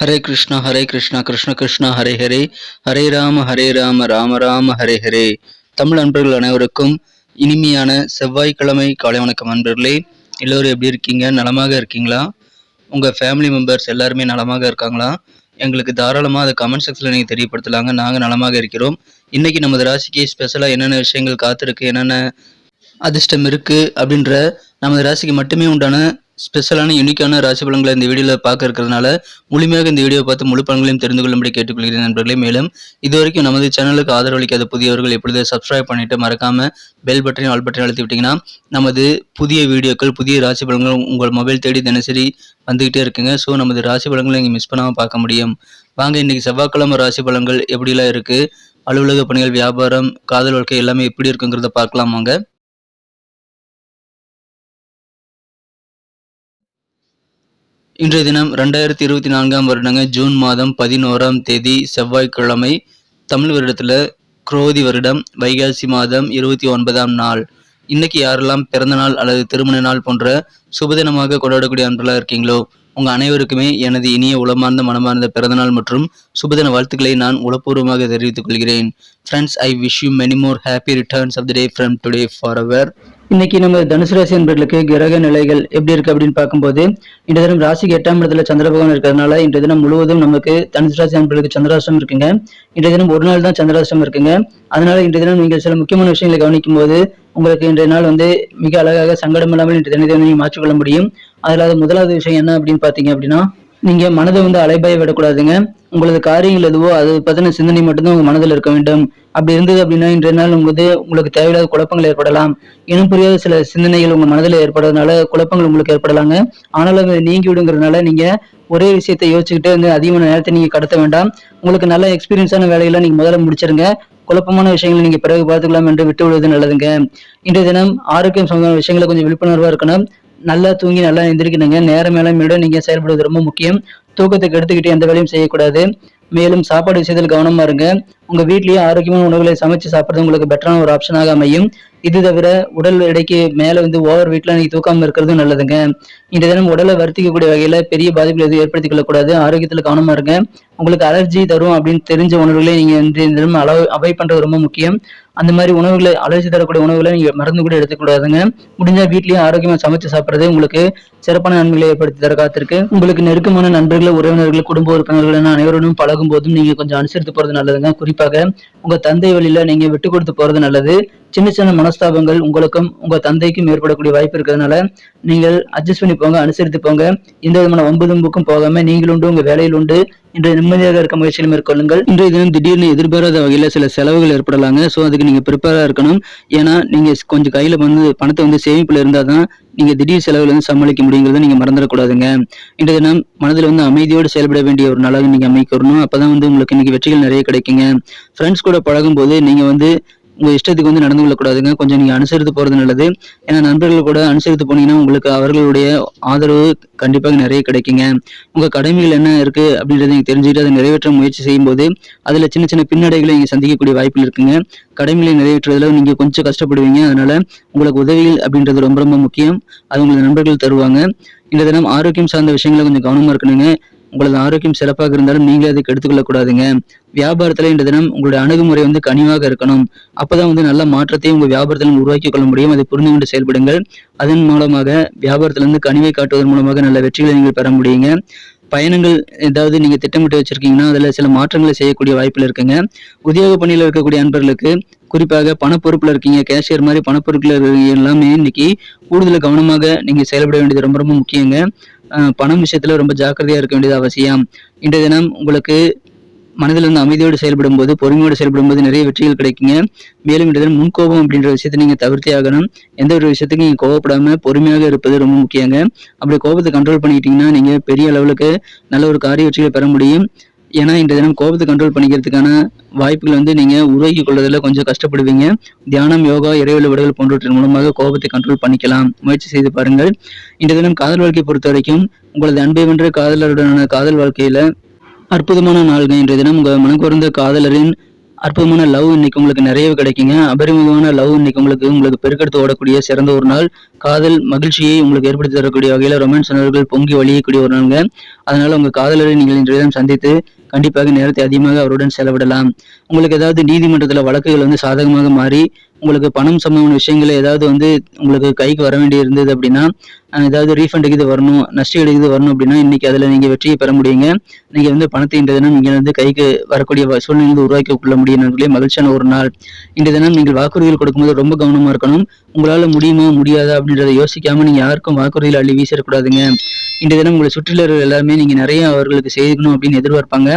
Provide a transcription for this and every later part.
ஹரே கிருஷ்ணா ஹரே கிருஷ்ணா கிருஷ்ண கிருஷ்ணா ஹரே ஹரே. ஹரே ராம ஹரே ராம ராம ராம ஹரே ஹரே. தமிழ் அன்பர்கள் அனைவருக்கும் இனிமையான செவ்வாய்க்கிழமை காலை வணக்கம் அன்பர்களே. எல்லோரும் எப்படி இருக்கீங்க? நலமாக இருக்கீங்களா? உங்கள் ஃபேமிலி மெம்பர்ஸ் எல்லாருமே நலமாக இருக்காங்களா? எங்களுக்கு தாராளமாக அதை கமெண்ட் செக்ஷனில் நீங்கள் தெரியப்படுத்தலாங்க. நாங்கள் நலமாக இருக்கிறோம். இன்றைக்கி நமது ராசிக்கு ஸ்பெஷலாக என்னென்ன விஷயங்கள் காத்திருக்கு என்னென்ன அதிர்ஷ்டம் இருக்குது அப்படின்ற நமது ராசிக்கு மட்டுமே உண்டான ஸ்பெஷலான யூனிக்கான ராசி பலன்களை இந்த வீடியோவில் பார்க்க இருக்கிறதுனால முழுமையாக இந்த வீடியோ பார்த்து முழு பலன்களையும் தெரிந்து கொள்ளும்படி கேட்டுக்கொள்கிறேன் நண்பர்களே. மேலும் இதுவரைக்கும் நமது சேனலுக்கு ஆதரவளிக்காத புதியவர்கள் எப்பொழுது சப்ஸ்கிரைப் பண்ணிட்டு மறக்காம பெல் பட்டனையும் ஆல் பட்டனையும் அழுத்தி விட்டிங்கன்னா நமது புதிய வீடியோக்கள் புதிய ராசி பலன்கள் உங்கள் மொபைல் தேடி தினசரி வந்துக்கிட்டே இருக்குங்க. ஸோ நமது ராசி பலன்களை நீங்கள் மிஸ் பண்ணாமல் பார்க்க முடியும். வாங்க இன்றைக்கி செவ்வாய்க்கிழமை ராசி பலன்கள் எப்படிலாம் இருக்குது அலுவலக பணிகள் வியாபாரம் காதல் வாழ்க்கை எல்லாமே எப்படி இருக்குங்கிறத பார்க்கலாம். வாங்க. இன்றைய தினம் ரெண்டாயிரத்தி இருபத்தி நான்காம் வருடங்க ஜூன் மாதம் பதினோராம் தேதி செவ்வாய்க்கிழமை தமிழ் வருடத்தில் குரோதி வருடம் வைகாசி மாதம் இருபத்தி ஒன்பதாம் நாள். இன்னைக்கு யாரெல்லாம் பிறந்த நாள் அல்லது திருமண நாள் போன்ற சுபதினமாக கொண்டாடக்கூடிய அன்பர்களாக இருக்கீங்களோ? உங்கள் அனைவருக்குமே எனது இனிய உளமார்ந்த மனமார்ந்த பிறந்தநாள் மற்றும் சுபதின வாழ்த்துக்களை நான் உளப்பூர்வமாக தெரிவித்துக் கொள்கிறேன். Friends I wish you many more happy returns of the day from today for அவர் இன்னைக்கு நம்ம தனுசு ராசி என்பர்களுக்கு கிரக நிலைகள் எப்படி இருக்கு அப்படின்னு பார்க்கும்போது இன்றைய தினம் ராசிக்கு எட்டாம் இடத்துல சந்திர பகவான் இருக்கிறதுனால இன்றைய தினம் முழுவதும் நமக்கு தனுசு ராசி என்பர்களுக்கு சந்திராஷ்டம் இருக்குங்க. இன்றைய தினம் ஒரு நாள் தான் சந்திராஷ்டம் இருக்குங்க. அதனால இன்றைய தினம் நீங்கள் சில முக்கியமான விஷயங்களை கவனிக்கும் போது உங்களுக்கு இன்றைய நாள் வந்து மிக அழகாக சங்கடம் இல்லாமல் இன்று தினத்தை நீங்கள் மாற்றிக்கொள்ள முடியும். அதில் அது முதலாவது விஷயம் என்ன அப்படின்னு பார்த்தீங்க அப்படின்னா நீங்க மனதை வந்து அலைபாய விடக்கூடாதுங்க. உங்களது காரியங்கள் எதுவோ அது பத்தின சிந்தனை மட்டும்தான் உங்க மனதில் இருக்க வேண்டும். அப்படி இருந்தது அப்படின்னா இன்றைய நாள் உங்களுக்கு உங்களுக்கு தேவையில்லாத குழப்பங்கள் ஏற்படலாம். இனம் புரியாத சில சிந்தனைகள் உங்க மனதில் ஏற்படுறதுனால குழப்பங்கள் உங்களுக்கு ஏற்படலாங்க. ஆனாலும் அதை நீங்கி விடுங்கிறதுனால நீங்க ஒரே விஷயத்தை யோசிச்சுக்கிட்டு வந்து அதிகமான நேரத்தை நீங்க கடத்த வேண்டாம். உங்களுக்கு நல்ல எக்ஸ்பீரியன்ஸான வேலையெல்லாம் நீங்க முதல்ல முடிச்சிருங்க. குழப்பமான விஷயங்களை நீங்க பிறகு பார்த்துக்கலாம் என்று விட்டு விடுவது நல்லதுங்க. இன்றைய தினம் ஆரோக்கியம் சம்பந்தமான விஷயங்களை கொஞ்சம் விழிப்புணர்வா இருக்கணும். நல்லா தூங்கி நல்லா எந்திரிக்கணுங்க. நேரம் மேலும் நீங்க செயல்படுவது ரொம்ப முக்கியம். தூக்கத்துக்கு எடுத்துக்கிட்டு எந்த வேலையும் செய்யக்கூடாது. மேலும் சாப்பாடு விஷயத்தில் கவனமா இருங்க. உங்க வீட்லயே ஆரோக்கியமான உணவுகளை சமைச்சு சாப்பிடுறது உங்களுக்கு பெட்டரான ஒரு ஆப்ஷனாக அமையும். இது தவிர உடல் எடைக்கு மேல வந்து ஓவர் வீட்ல நீங்க தூக்காம இருக்கிறது நல்லதுங்க. இந்த தினம் உடலை வருத்திக்கக்கூடிய வகையில பெரிய பாதிப்புகள் எதுவும் ஏற்படுத்திக் கொள்ளக்கூடாது ஆரோக்கியத்துல கவனமா இருங்க. உங்களுக்கு அலர்ஜி தரும் அப்படின்னு தெரிஞ்ச உணர்வுகளை நீங்க இந்த தினம் அளவு அவாய்ட் பண்றது ரொம்ப முக்கியம். அந்த மாதிரி உணவுகளை அலர்ஜி தரக்கூடிய உணவுகளை நீங்க மருந்து கூட எடுத்துக்கூடாதுங்க. முடிஞ்சா வீட்லயும் ஆரோக்கியமா சமைச்சு சாப்பிடுறது உங்களுக்கு சிறப்பான நன்மைகளை ஏற்படுத்தி தர காத்திருக்கு. உங்களுக்கு நெருக்கமான நண்பர்கள் உறவினர்கள் குடும்ப உறுப்பினர்கள் அனைவருடன் பழகும் போதும் நீங்க கொஞ்சம் அனுசரித்து போறது நல்லதுங்க. குறிப்பாக உங்க தந்தை வழியில நீங்க விட்டு கொடுத்து போறது நல்லது. சின்ன சின்ன மனஸ்தாபங்கள் உங்களுக்கும் உங்க தந்தைக்கும் ஏற்படக்கூடிய வாய்ப்பு இருக்கிறதுனால நீங்கள் அட்ஜஸ்ட் பண்ணி போங்க அனுசரித்து போங்க. எந்த விதமான ஒன்பது தும்புக்கும் போகாம நீங்களுண்டு உங்க வேலையில் உண்டு. இன்று நிம்மதியாக இருக்க முயற்சியில் மேற்கொள்ளுங்கள். இன்றைய தினம் திடீர்னு எதிர்பாராத வகையில சில செலவுகள் ஏற்படலாங்க. ஸோ அதுக்கு நீங்க ப்ரிப்பேரா இருக்கணும். ஏன்னா நீங்க கொஞ்சம் கையில வந்து பணத்தை வந்து சேமிப்புல இருந்தாதான் நீங்க திடீர் செலவுல இருந்து சமாளிக்க முடியுங்கிறத நீங்க மறந்துடக்கூடாதுங்க இன்றைய தினம் மனதில் வந்து அமைதியோடு செயல்பட வேண்டிய ஒரு நாளாக நீங்க அமைக்கணும். அப்பதான் வந்து உங்களுக்கு இன்னைக்கு வெற்றிகள் நிறைய கிடைக்குங்க. ஃப்ரெண்ட்ஸ் கூட பழகும் போது நீங்க வந்து உங்க இஷ்டத்துக்கு வந்து நடந்து கொள்ளக்கூடாதுங்க. கொஞ்சம் நீங்க அனுசரித்து போறது நல்லது. ஏன்னா நண்பர்கள் கூட அனுசரித்து போனீங்கன்னா உங்களுக்கு அவர்களுடைய ஆதரவு கண்டிப்பாக நிறைய கிடைக்குங்க. உங்க கடமைகள் என்ன இருக்கு அப்படின்றத நீங்க தெரிஞ்சுக்கிட்டு அதை நிறைவேற்ற முயற்சி செய்யும் போது அதுல சின்ன சின்ன பின்னடைகளை நீங்க சந்திக்கக்கூடிய வாய்ப்புகள் இருக்குங்க. கடமைகளை நிறைவேற்றுறதுல நீங்க கொஞ்சம் கஷ்டப்படுவீங்க. அதனால உங்களுக்கு உதவிகள் அப்படின்றது ரொம்ப ரொம்ப முக்கியம். அது உங்களுக்கு நண்பர்கள் தருவாங்க. இந்த தினம் ஆரோக்கியம் சார்ந்த விஷயங்களை கொஞ்சம் கவனமா இருக்கணுங்க. உங்களது ஆரோக்கியம் சிறப்பாக இருந்தாலும் நீங்களே அதுக்கு எடுத்துக்கொள்ளக்கூடாதுங்க வியாபாரத்துல இந்த தினம் உங்களுடைய அணுகுமுறை வந்து கனிவாக இருக்கணும். அப்பதான் வந்து நல்ல மாற்றத்தை உங்க வியாபாரத்தில் உருவாக்கி கொள்ள முடியும். அதை புரிந்து கொண்டு செயல்படுங்கள். அதன் மூலமாக வியாபாரத்திலிருந்து கனிவை காட்டுவதன் மூலமாக நல்ல வெற்றிகளை நீங்கள் பெற முடியுங்க. பயணங்கள் ஏதாவது நீங்க திட்டமிட்டு வச்சிருக்கீங்கன்னா அதுல சில மாற்றங்களை செய்யக்கூடிய வாய்ப்பில் இருக்குங்க. உத்தியோக பணியில் இருக்கக்கூடிய அன்பர்களுக்கு குறிப்பாக பணப்பொறுப்புல இருக்கீங்க. கேஷியர் மாதிரி பணப்பொறுப்புல இருக்கீங்க. எல்லாமே இன்னைக்கு கூடுதல் கவனமாக நீங்க செயல்பட வேண்டியது ரொம்ப ரொம்ப முக்கியங்க. பணம் விஷயத்துல ரொம்ப ஜாக்கிரதையா இருக்க வேண்டியது அவசியம். இன்றைய தினம் உங்களுக்கு மனதில் இருந்து அமைதியோடு செயல்படும் போது பொறுமையோடு செயல்படும் போது நிறைய வெற்றிகள் கிடைக்குங்க. மேலும் இன்றைய தினம் முன்கோபம் அப்படின்ற விஷயத்தை நீங்க தவிர்த்தே ஆகணும். எந்த ஒரு விஷயத்துக்கும் நீங்க கோவப்படாம பொறுமையாக இருப்பது ரொம்ப முக்கியங்க. அப்படி கோபத்தை கண்ட்ரோல் பண்ணிக்கிட்டீங்கன்னா நீங்க பெரிய அளவுக்கு நல்ல ஒரு காரிய வெற்றிகளை பெற முடியும். ஏன்னா இந்த தினம் கோபத்தை கண்ட்ரோல் பண்ணிக்கிறதுக்கான வாய்ப்புகள் வந்து நீங்க உருவாக்கி கொள்வதில் கொஞ்சம் கஷ்டப்படுவீங்க. தியானம் யோகா இறைவெளி விடுதல் போன்றவற்றின் மூலமாக கோபத்தை கண்ட்ரோல் பண்ணிக்கலாம். முயற்சி செய்து பாருங்கள். இந்த தினம் காதல் வாழ்க்கையை பொறுத்த வரைக்கும் உங்களது அன்பை வென்ற காதலருடனான காதல் வாழ்க்கையில அற்புதமான நாள்கள் இன்றைய தினம் உங்கள் மனக்குறந்த காதலரின் அற்புதமான லவ் இன்னைக்கு உங்களுக்கு நிறையவே கிடைக்குங்க. அபரிமிதமான லவ் இன்னைக்கு உங்களுக்கு உங்களுக்கு பெருக்கெடுத்து ஓடக்கூடிய சிறந்த ஒரு நாள். காதல் மகிழ்ச்சியை உங்களுக்கு ஏற்படுத்தி தரக்கூடிய வகையில் ரொமான்ஸ் உணர்வுகள் பொங்கி வழியக்கூடிய ஒரு நாளுங்க. அதனால உங்க காதலரை நீங்கள் இன்றைய சந்தித்து கண்டிப்பாக நேரத்தை அதிகமாக அவருடன் செலவிடலாம். உங்களுக்கு ஏதாவது நீதிமன்றத்தில் வழக்குகள் வந்து சாதகமாக மாறி உங்களுக்கு பணம் சம்பந்தமான விஷயங்கள் ஏதாவது வந்து உங்களுக்கு கைக்கு வர வேண்டி இருந்தது அப்படின்னா ஏதாவது ரீஃபண்ட் இது வரணும் நஷ்டம் இது வரணும் அப்படின்னா இன்னைக்கு அதில் நீங்கள் வெற்றியை பெற முடியுங்க. நீங்கள் வந்து பணத்தை இன்றைய தினம் நீங்கள் வந்து கைக்கு வரக்கூடிய சூழ்நிலை வந்து உருவாக்கி கொள்ள முடியும் நண்பர்களே. மகிழ்ச்சியான ஒரு நாள். இன்றைய தினம் நீங்கள் வாக்குறுதிகள் கொடுக்கும்போது ரொம்ப கவனமாக இருக்கணும். உங்களால் முடியுமா முடியாதா அப்படின்றத யோசிக்காம நீங்கள் யாருக்கும் வாக்குறுதியில் அள்ளி வீசிடக்கூடாதுங்க. இன்றைய தினம் உங்களை சுற்றிலுள்ள எல்லாருமே நீங்கள் நிறைய அவர்களுக்கு செய்யணும் அப்படின்னு எதிர்பார்ப்பாங்க.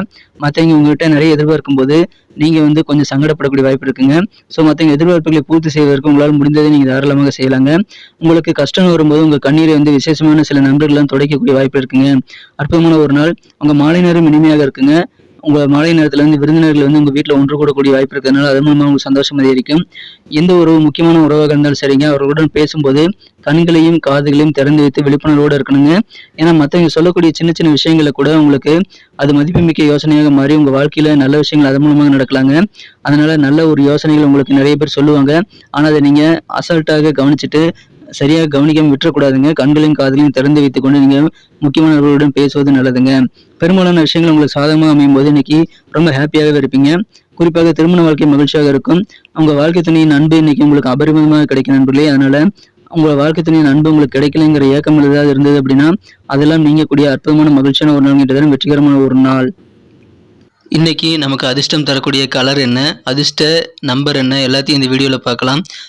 மற்றவங்க உங்கள்கிட்ட நிறைய எதிர்பார்க்கும் போது நீங்கள் வந்து கொஞ்சம் சங்கடப்படக்கூடிய வாய்ப்பு இருக்குங்க. ஸோ மற்றவங்க எதிர்பார்ப்புகளை பூர்த்தி செய்வதற்கு உங்களால் முடிந்ததை நீங்கள் தாராளமாக செய்யலாங்க. உங்களுக்கு கஷ்டம் வரும்போது உங்கள் கண்ணீரை வந்து விசேஷமான சில நண்பர்கள்லாம் துடைக்கக்கூடிய வாய்ப்பு இருக்குங்க. அற்புதமான ஒரு நாள். உங்கள் மாலை நேரம் இனிமையாக இருக்குங்க. உங்க மாலை நேரத்துல இருந்து விருந்தினர்கள் வந்து உங்க வீட்டில் ஒன்று கூடக்கூடிய வாய்ப்பு இருக்கிறதுனால அது மூலமா உங்களுக்கு சந்தோஷம் அதிகரிக்கும். எந்த ஒரு முக்கியமான உறவாக இருந்தாலும் சரிங்க. அவர்களுடன் பேசும்போது கண்களையும் காதுகளையும் திறந்து வைத்து விழிப்புணர்வோடு இருக்கணுங்க. ஏன்னா மற்றவங்க சொல்லக்கூடிய சின்ன சின்ன விஷயங்களை கூட உங்களுக்கு அது மதிப்புமிக்க யோசனையாக மாறி உங்க வாழ்க்கையில நல்ல விஷயங்கள் அதன் மூலமாக நடக்கலாங்க. அதனால நல்ல ஒரு யோசனைகள் உங்களுக்கு நிறைய பேர் சொல்லுவாங்க. ஆனா அதை நீங்க அசால்ட்டாக கவனிச்சுட்டு சரியாக கவனிக்காம விட்டுறக்கூடாதுங்க. கண்களையும் காதலையும் திறந்து வைத்துக்கொண்டு நீங்க முக்கியமானவர்களுடன் பேசுவது நல்லதுங்க. பெரும்பாலான விஷயங்கள் உங்களுக்கு சாதகமாக அமையும் போது இன்னைக்கு ரொம்ப ஹாப்பியாகவே இருப்பீங்க. குறிப்பாக திருமண வாழ்க்கை மகிழ்ச்சியாக இருக்கும். உங்க வாழ்க்கை துணையின் அன்பு இன்னைக்கு உங்களுக்கு அபரிமிதமாக கிடைக்கும் நண்பர்களே. அதனால உங்க வாழ்க்கை துணையின் அன்பு உங்களுக்கு கிடைக்கலைங்கிற ஏக்கம் ஏதாவது இருந்தது அப்படின்னா அதெல்லாம் நீங்கக்கூடிய அற்புதமான மகிழ்ச்சியான ஒரு நாள் வெற்றிகரமான ஒரு நாள். இன்னைக்கு நமக்கு அதிர்ஷ்டம் தரக்கூடிய கலர் என்ன? அதிர்ஷ்ட நம்பர் என்ன? எல்லாத்தையும் இந்த வீடியோவில் பார்க்கலாம்.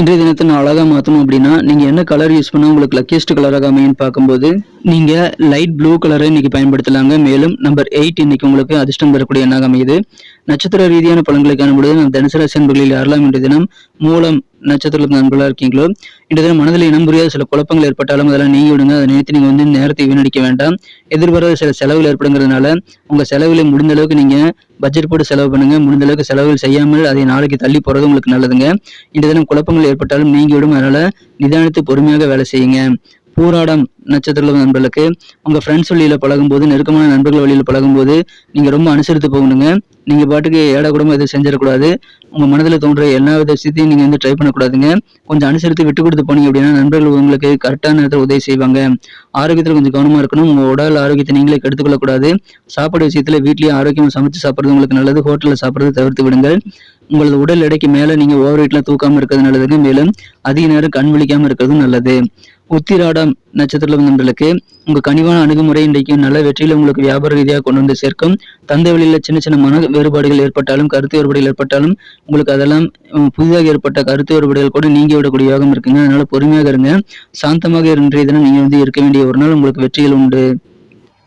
இன்றைய தினத்தை நான் அழகாக மாற்றணும் அப்படின்னா நீங்கள் என்ன கலர் யூஸ் பண்ணால் உங்களுக்கு லக்கியஸ்ட் கலராக அமையும்னு பார்க்கும்போது நீங்கள் லைட் ப்ளூ கலரை இன்னைக்கு பயன்படுத்தலாங்க. மேலும் நம்பர் எயிட் இன்னைக்கு உங்களுக்கு அதிர்ஷ்டம் தரக்கூடிய எண்ணாக அமையுது. நட்சத்திர ரீதியான பலன்களை காணும்பொழுது நம் தனுசராசி அன்பர்களில் யாரெல்லாம் இன்றைய தினம் மூலம் நட்சத்திரத்தில் நண்பர்களாக இருக்கீங்களோ? இன்றைய தினம் மனதில் இனம் புரியாத சில குழப்பங்கள் ஏற்பட்டாலும் அதெல்லாம் நீங்கி விடுங்க அதை நினைத்து நீங்கள் வந்து நேரத்தை வீணடிக்க வேண்டாம். எதிர்பாராத சில செலவுகள் ஏற்படுங்கிறதுனால உங்கள் செலவுகளை முடிந்த அளவுக்கு நீங்கள் பட்ஜெட் போட்டு செலவு பண்ணுங்க. முடிந்த அளவுக்கு செலவுகள் செய்யாமல் அதை நாளைக்கு தள்ளி போறது உங்களுக்கு நல்லதுங்க. இன்றைய தினம் குழப்பங்கள் ஏற்பட்டாலும் நீங்கிவிடும். அதனால நிதானித்து பொறுமையாக வேலை செய்யுங்க. பூராடம் நட்சத்திர நண்பர்களுக்கு உங்க ஃப்ரெண்ட்ஸ் வழியில பழகும்போது நெருக்கமான நண்பர்கள் வழியில பழகும்போது நீங்கள் ரொம்ப அனுசரித்து போகணுங்க. நீங்கள் பாட்டுக்கு ஏடா குடும்பம் எதுவும் செஞ்சிடக்கூடாது. உங்கள் மனதில் தோன்ற எல்லா வித விஷயத்தையும் நீங்க வந்து ட்ரை பண்ணக்கூடாதுங்க. கொஞ்சம் அனுசரித்து விட்டு கொடுத்து போனீங்க அப்படின்னா நண்பர்கள் உங்களுக்கு கரெக்டான நேரத்தில் உதவி செய்வாங்க. ஆரோக்கியத்தில் கொஞ்சம் கவனமா இருக்கணும். உங்க உடல் ஆரோக்கியத்தை நீங்களே கெடுத்துக்கொள்ளக்கூடாது சாப்பாடு விஷயத்துல வீட்லயே ஆரோக்கியமாக சமைச்சு சாப்பிட்றது உங்களுக்கு நல்லது. ஹோட்டல்ல சாப்பிட்றது தவிர்த்து விடுங்கள். உங்களது உடல் எடைக்கு மேலே நீங்க ஓவர் வெயிட்லாம் தூக்காமல் இருக்கிறது நல்லதுங்க. மேலும் அதிக நேரம் கண் விழிக்காமல் இருக்கிறதும் நல்லது. உத்திராடம் நட்சத்திரத்தில் நண்பர்களுக்கு உங்க கனிவான அணுகுமுறை இன்றைக்கு நல்ல வெற்றியில் உங்களுக்கு வியாபார ரீதியாக கொண்டு வந்து சேர்க்கும். தந்தை வழியில சின்ன சின்ன மன வேறுபாடுகள் ஏற்பட்டாலும் கருத்து வேறுபாடுகள் ஏற்பட்டாலும் உங்களுக்கு அதெல்லாம் புதிதாக ஏற்பட்ட கருத்து வேறுபாடுகள் கூட நீங்கி விடக்கூடிய யோகம் இருக்குங்க. அதனால பொறுமையாக இருங்க. சாந்தமாக இன்றைய தினம் நீங்க வந்து இருக்க வேண்டிய ஒரு நாள் உங்களுக்கு வெற்றிகள் உண்டு.